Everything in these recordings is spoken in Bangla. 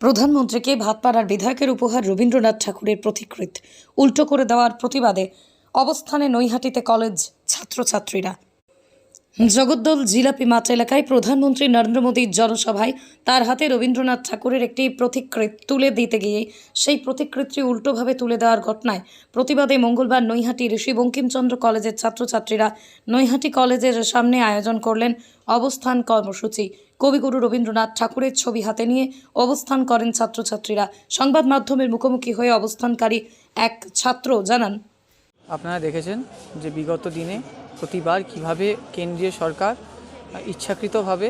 প্রধানমন্ত্রীকে ভাতপাড়ার বিধায়কের উপহার রবীন্দ্রনাথ ঠাকুরের প্রতিকৃত, উল্টো করে দেওয়ার প্রতিবাদে অবস্থানে নৈহাটিতে কলেজ ছাত্রছাত্রীরা। জগদ্দল জিলাপি মাঠ এলাকায় প্রধানমন্ত্রী নরেন্দ্র মোদীর জনসভায় তার হাতে রবীন্দ্রনাথ ঠাকুরের একটি প্রতিকৃত তুলে দিতে গিয়ে সেই প্রতিকৃতি উল্টোভাবে তুলে দেওয়ার ঘটনায় প্রতিবাদে মঙ্গলবার নৈহাটি ঋষি বঙ্কিমচন্দ্র কলেজের ছাত্রছাত্রীরা নৈহাটি কলেজের সামনে আয়োজন করলেন অবস্থান কর্মসূচি। কবিগুরু রবীন্দ্রনাথ ঠাকুরের ছবি হাতে নিয়ে অবস্থান করেন ছাত্রছাত্রীরা। সংবাদ মাধ্যমের মুখোমুখি হয়ে অবস্থানকারী এক ছাত্র জানান আপনারা দেখেছেন যে বিগত দিনে প্রতিবার কীভাবে কেন্দ্রীয় সরকার ইচ্ছাকৃতভাবে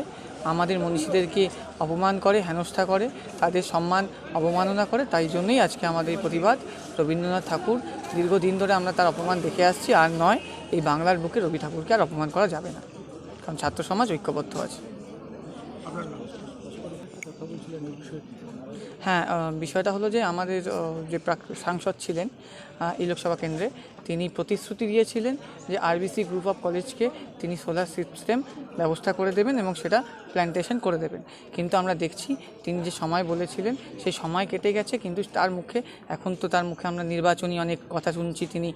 আমাদের মনীষীদেরকে অপমান করে, হেনস্থা করে, তাদের সম্মান অবমাননা করে, তাই জন্যই আজকে আমাদের প্রতিবাদ। রবীন্দ্রনাথ ঠাকুর দীর্ঘদিন ধরে আমরা তার অপমান দেখে আসছি, আর নয়, এই বাংলার বুকে রবি ঠাকুরকে আর অপমান করা যাবে না। কারণ ছাত্র সমাজ ঐক্যবদ্ধ আছে। হ্যাঁ বিষয়টা হলো যে আমাদের যে প্রাক, সাংসদ ছিলেন এই লোকসভা কেন্দ্রে, তিনি প্রতিশ্রুতি দিয়েছিলেন যে আরবিসি গ্রুপ অফ কলেজকে তিনি সোলার সিস্টেম ব্যবস্থা করে দেবেন এবং সেটা প্ল্যান্টেশন করে দেবেন। কিন্তু আমরা দেখছি তিনি যে সময় বলেছিলেন, সেই সময় কেটে গেছে, কিন্তু তার মুখে, এখন তো তার মুখে আমরা নির্বাচনী অনেক কথা শুনছি, তিনি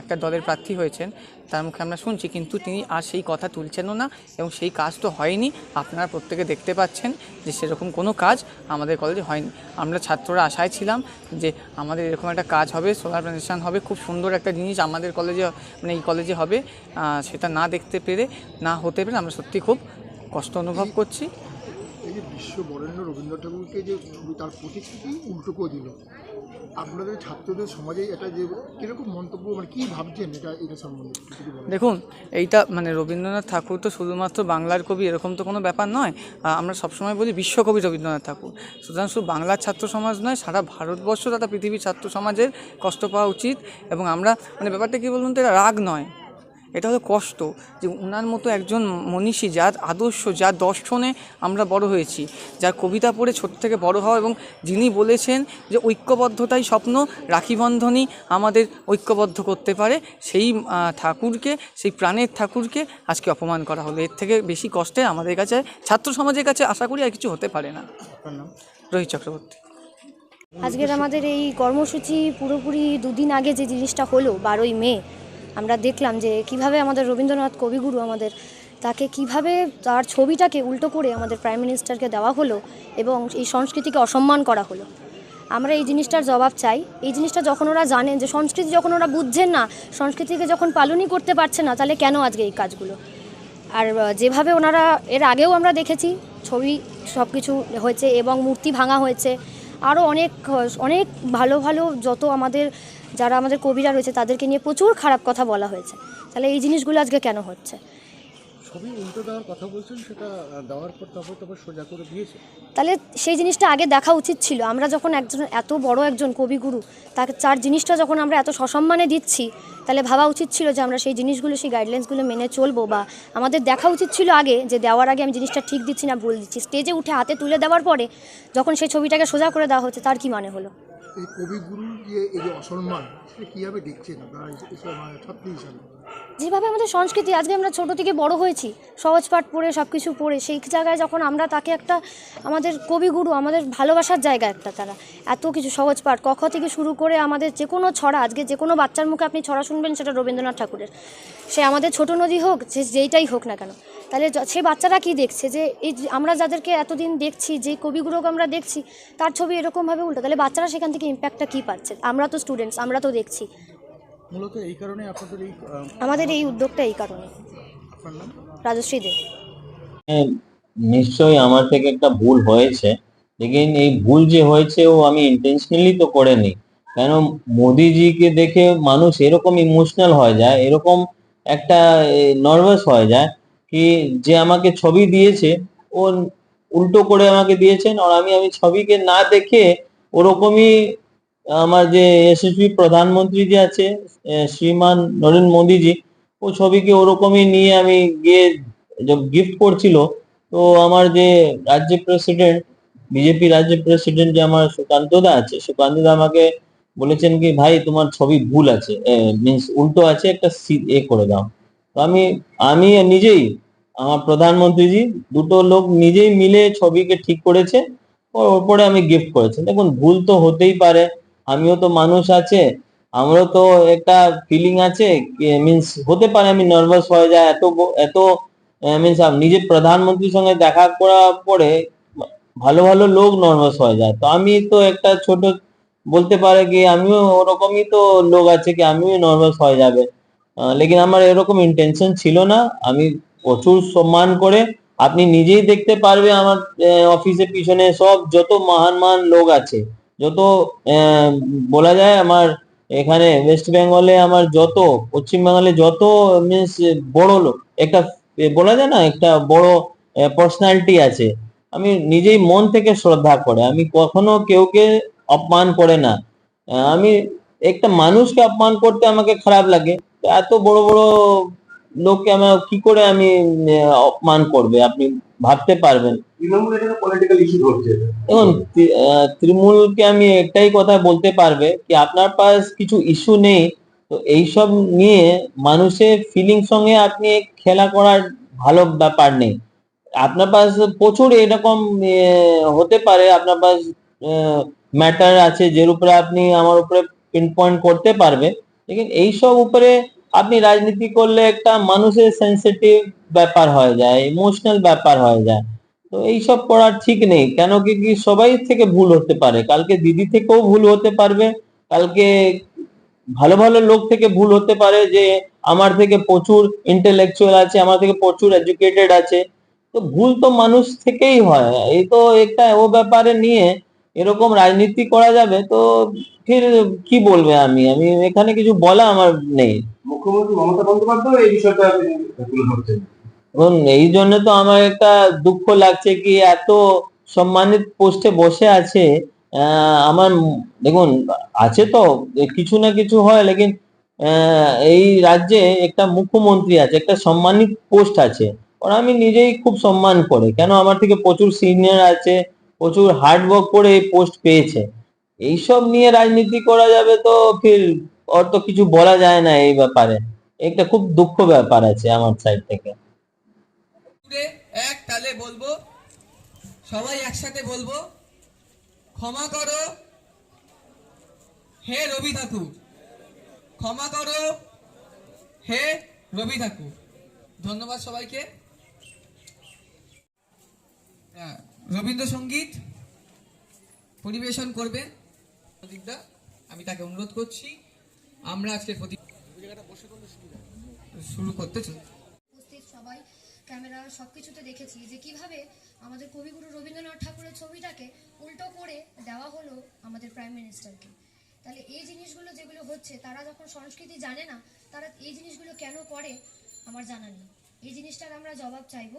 একটা দলের প্রার্থী হয়েছেন, তার মুখে আমরা শুনছি, কিন্তু তিনি আর সেই কথা তুলছেনও না এবং সেই কাজ তো হয়নি। আপনারা প্রত্যেকে দেখতে পাচ্ছেন যে সেরকম কোনো কাজ আমাদের কলেজে হয়নি। আমরা ছাত্ররা আশায় ছিলাম যে আমাদের এরকম একটা কাজ হবে সোলার প্ল্যান্টেশন হবে, খুব সুন্দর একটা জিনিস আমাদের কলেজে মানে এই কলেজে হবে। সেটা না দেখতে পেরে, না হতে পেরে আমরা সত্যি খুব কষ্ট অনুভব করছি। এই যে বিশ্ব বরেণ্য রবীন্দ্র ঠাকুরকে যে তার প্রতিকৃতি উল্টো করে দিল। আপনাদের ছাত্রদের সমাজে এটা যে কীরকম মন্তব্য মানে কী ভাবছেন এটা এটা সম্বন্ধে। দেখুন, এইটা মানে রবীন্দ্রনাথ ঠাকুর তো শুধুমাত্র বাংলার কবি এরকম তো কোনো ব্যাপার নয় আমরা সবসময় বলি বিশ্বকবি রবীন্দ্রনাথ ঠাকুর সুতরাং শুধু বাংলার ছাত্র সমাজ নয়, সারা ভারতবর্ষ তথা পৃথিবীর ছাত্র সমাজের কষ্ট পাওয়া উচিত এবং আমরা মানে ব্যাপারটা কী বলুন তো এটা রাগ নয় এটা হলো কষ্ট যে ওনার মতো একজন মনীষী যার আদর্শ, যার দর্শনে আমরা বড় হয়েছি, যার কবিতা পড়ে ছোট থেকে বড় হওয়া এবং যিনি বলেছেন যে ঐক্যবদ্ধতাই স্বপ্ন, রাখিবন্ধনই আমাদের ঐক্যবদ্ধ করতে পারে, সেই ঠাকুরকে, সেই প্রাণের ঠাকুরকে আজকে অপমান করা হলো। এর থেকে বেশি কষ্টে আমাদের কাছে, ছাত্র সমাজের কাছে আশা করি আর কিছু হতে পারে না। রোহিত চক্রবর্তী। আজকের আমাদের এই কর্মসূচি পুরোপুরি দুদিন আগে যে জিনিসটা হলো, বারোই মে আমরা দেখলাম যে কীভাবে আমাদের রবীন্দ্রনাথ কবিগুরু আমাদের, তাকে কীভাবে তার ছবিটাকে উল্টো করে আমাদের প্রাইম মিনিস্টারকে দেওয়া হলো এবং এই সংস্কৃতিকে অসম্মান করা হলো। আমরা এই জিনিসটার জবাব চাই। এই জিনিসটা যখন ওরা জানেন যে সংস্কৃতি যখন ওরা বুঝছেন না, সংস্কৃতিকে যখন পালনই করতে পারছে না, তাহলে কেন আজকে এই কাজগুলো? আর যেভাবে ওনারা, এর আগেও আমরা দেখেছি, ছবি সব কিছু হয়েছে এবং মূর্তি ভাঙা হয়েছে। আরও অনেক অনেক ভালো ভালো যত আমাদের যারা আমাদের কবিরা রয়েছে তাদেরকে নিয়ে প্রচুর খারাপ কথা বলা হয়েছে। তাহলে এই জিনিসগুলো আজকে কেন হচ্ছে? ছবি উল্টো দেওয়ার কথা বলছেন সেটা দেওয়ার পর তারপর তারপর সোজা করে দিয়েছে। তাহলে সেই জিনিসটা আগে দেখা উচিত ছিল। আমরা যখন একজন এত বড় একজন কবিগুরু তাকে চার জিনিসটা যখন আমরা এত সসম্মানে দিচ্ছি তাহলে ভাবা উচিত ছিল যে আমরা সেই জিনিসগুলো সেই গাইডলাইন্সগুলো মেনে চলবো বা আমাদের দেখা উচিত ছিল আগে যে দেওয়ার আগে আমি জিনিসটা ঠিক দিচ্ছি না ভুল দিচ্ছি। স্টেজে উঠে হাতে তুলে দেওয়ার পরে যখন সেই ছবিটাকে সোজা করে দেওয়া হচ্ছে তার কি মানে হলো? এই যে এই যে অসম্মান, সেটা কীভাবে দেখছেন আপনারা ছাত্রী হিসাবে? যেভাবে আমাদের সংস্কৃতি, আজকে আমরা ছোট থেকে বড় হয়েছি, সহজ পাঠ পড়ে সব কিছু পড়ে, সেই জায়গায় যখন আমরা তাকে একটা আমাদের কবিগুরু, আমাদের ভালোবাসার জায়গা একটা তারা। এত কিছু সহজ পাঠ কখ থেকে শুরু করে আমাদের যে কোনো ছড়া, আজকে যে কোনো বাচ্চার মুখে আপনি ছড়া শুনবেন সেটা রবীন্দ্রনাথ ঠাকুরের। সে আমাদের ছোট নদী হোক, যে যেইটাই হোক না কেন। তাহলে সে বাচ্চারা কি দেখছে? যে এই যে আমরা যাদেরকে এতদিন দেখছি যে কবিগুরুকে আমরা দেখছি তার ছবি এরকমভাবে উল্টো। তাহলে বাচ্চারা সেখান থেকে ইম্প্যাক্টটা কী পাচ্ছে? আমরা তো স্টুডেন্টস আমরা তো দেখছি। মূলত এই কারণে আপনাদের এই আমাদের এই উদ্যোগটা এই কারণে। রাজশ্রী দেব হ্যাঁ, নিশ্চয়ই আমার থেকে একটা ভুল হয়েছে। লেকিন এই ভুল যে হয়েছে ও আমি ইন্টেনশনালি তো করিনি। কেন মোদিজিকে দেখে মানুষ এরকম ইমোশনাল হয়ে যায় এরকম একটা নার্ভাস হয়ে যায় কি যে আমাকে ছবি দিয়েছে, ও উল্টো করে আমাকে দিয়েছেন আর আমি আমি ছবিকে না দেখে ওরকমই আমার যে এসএসপি প্রধানমন্ত্রী যে আছে শ্রীমান নরেন্দ্র মোদীজি, ও ছবিকে ওরকমই নিয়ে আমি গিয়ে যখন গিফট করছিল, তো আমার যে রাজ্য প্রেসিডেন্ট বিজেপি রাজ্য প্রেসিডেন্ট যে আমার সুকান্ত দা আছে, সুকান্ত দা আমাকে বলেছেন কি, ভাই, তোমার ছবি ভুল আছে মিন্স উল্টো আছে, একটা এ করে দাও। তো আমি আমি নিজেই আমার প্রধানমন্ত্রীজি দুটো লোক নিজেই মিলে ছবিকে ঠিক করেছে ওপরে আমি গিফট করেছি। দেখুন, ভুল তো হতেই পারে, আমিও তো মানুষ আছে, আমারও তো একটা ফিলিং আছে মিন্স হতে পারে, আমি নার্ভাস হয়ে যায় এত এত মিন্স নিজে প্রধানমন্ত্রীর সঙ্গে দেখা করার পরে ভালো ভালো লোক নার্ভাস হয়ে যায়। তো আমি তো একটা ছোট, বলতে পারে কি, আমিও ওরকমই তো লোক আছে কি, আমিও নার্ভাস হয়ে যাবে। লেকিন আমার এরকম ইন্টেনশন ছিল না, আমি প্রচুর সম্মান করে। আপনি নিজেই দেখতে পারবে আমার অফিসের পিছনে সব যত মহান মহান লোক আছে। যত বলা যায় আমার এখানে ওয়েস্ট বেঙ্গলে আমার যত, পশ্চিম বাংলায় যত মিন্স বড় লোক, একটা, বলা যায় না, একটা বড় পার্সোনালিটি আছে। আমি নিজেই মন থেকে শ্রদ্ধা করে, আমি কখনো কেউকে অপমান করে না। আমি একটা মানুষকে অপমান করতে আমাকে খারাপ লাগে। এত বড় বড় লোককে আমার কি করে আমি অপমান করবে? আপনি ভাবতে পারবেন। দেখুন তৃণমূলকে আমি একটাই কথা বলতে পারবে কি আপনার পাশ কিছু ইস্যু নেই তো এইসব নিয়ে মানুষের ফিলিং সঙ্গে আপনি খেলা করার ভালো ব্যাপার নেই। আপনার পাশ প্রচুর এরকম হতে পারে আপনার পাশ ম্যাটার আছে যের উপরে আপনি আমার উপরে পিন পয়েন্ট করতে পারবে। লেকিন এইসব উপরে আপনি রাজনীতি করলে একটা মানুষের সেন্সিটিভ ব্যাপার হয়ে যায় ইমোশনাল ব্যাপার হয়ে যায়। তো এইসব করার ঠিক নেই, কেন কি কি সবাই থেকে ভুল হতে পারে। কালকে দিদি থেকেও ভুল হতে পারবে, কালকে ভালো ভালো লোক থেকে ভুল হতে পারে যে আমার থেকে প্রচুর ইন্টেলেকচুয়াল আছে, আমার থেকে প্রচুর এডুকেটেড আছে। তো ভুল তো মানুষ থেকেই হয়, এই তো একটা ও ব্যাপারে নিয়ে এরকম রাজনীতি করা যাবে, তো ফির কি বলবে আমি? আমি এখানে কিছু বলা আমার নেই। মুখ্যমন্ত্রী মমতা বন্দ্যোপাধ্যায় এই বিষয়টা এখন এই জন্য তো আমার একটা দুঃখ লাগছে কি এত সম্মানিত পোস্টে বসে আছে আমার দেখুন, আছে তো, কিছু না কিছু হয়, লেকিন এই রাজ্যে একটা মুখ্যমন্ত্রী আছে, একটা সম্মানিত পোস্ট আছে, ওর আমি নিজেই খুব সম্মান করে, কেন আমার থেকে প্রচুর সিনিয়র আছে, প্রচুর হার্ড ওয়ার্ক করে এই পোস্ট পেয়েছে। এইসব নিয়ে রাজনীতি করা যাবে তো, ফির ওর তো কিছু বলা যায় না এই ব্যাপারে। একটা খুব দুঃখ ব্যাপার আছে আমার সাইড থেকে। এক তালে বলব সবাই একসাথে বলব ক্ষমা করো হে রবি ঠাকুর। ক্ষমা করো হে রবি ঠাকুর। ধন্যবাদ সবাইকে। আহ, রবীন্দ্রসঙ্গীত পরিবেশন করবেন আমি তাকে অনুরোধ করছি। আমরা আজকে প্রতি শুরু করতে চাই সবাই, ক্যামেরা সব কিছুতে দেখেছি যে কীভাবে আমাদের কবিগুরু রবীন্দ্রনাথ ঠাকুরের ছবিটাকে উল্টো করে দেওয়া হলো আমাদের প্রাইম মিনিস্টারকে তাহলে এই জিনিসগুলো যেগুলো হচ্ছে, তারা যখন সংস্কৃতি জানে না, তারা এই জিনিসগুলো কেন করে, আমার জানা নেই। এই জিনিসটার আমরা জবাব চাইব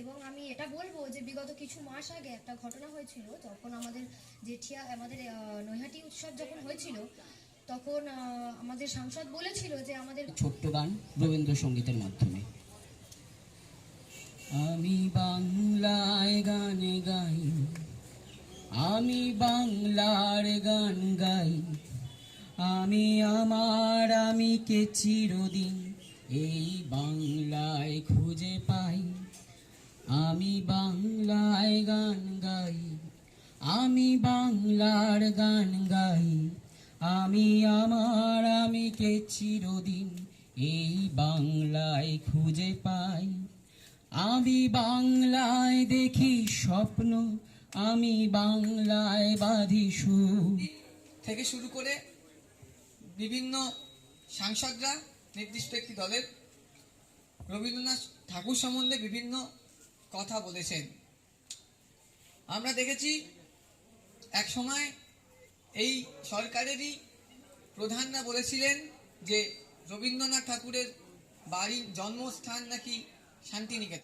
এবং আমি এটা বলব যে বিগত কিছু মাস আগে একটা ঘটনা হয়েছিল তখন আমাদের জেঠিয়া, আমাদের নৈহাটি উৎসব যখন হয়েছিল তখন আমাদের সাংসদ বলেছিল যে আমাদের ছোট্ট গান রবীন্দ্রসঙ্গীতের মাধ্যমে। আমি বাংলায় গান গাই, আমি বাংলার গান গাই, আমি আমার আমি কে চিরদিন এই বাংলায় খুঁজে পাই। আমি বাংলায় গান গাই, আমি বাংলার গান গাই। আমি আমার, আমি কে চিরদিন এই বাংলায় খুঁজে পাই? আমি বাংলায় দেখি স্বপ্ন, আমি বাংলায় বাঁধি থেকে শুরু করে বিভিন্ন সাংসদরা, নির্দিষ্ট একটি দলের রবীন্দ্রনাথ ঠাকুর সম্বন্ধে বিভিন্ন কথা বলেছেন। আমরা দেখেছি, এক সময় এই সরকারেরই প্রধানরা বলেছিলেন যে রবীন্দ্রনাথ ঠাকুরের বাড়ির জন্মস্থান নাকি শান্তিনিকেতন।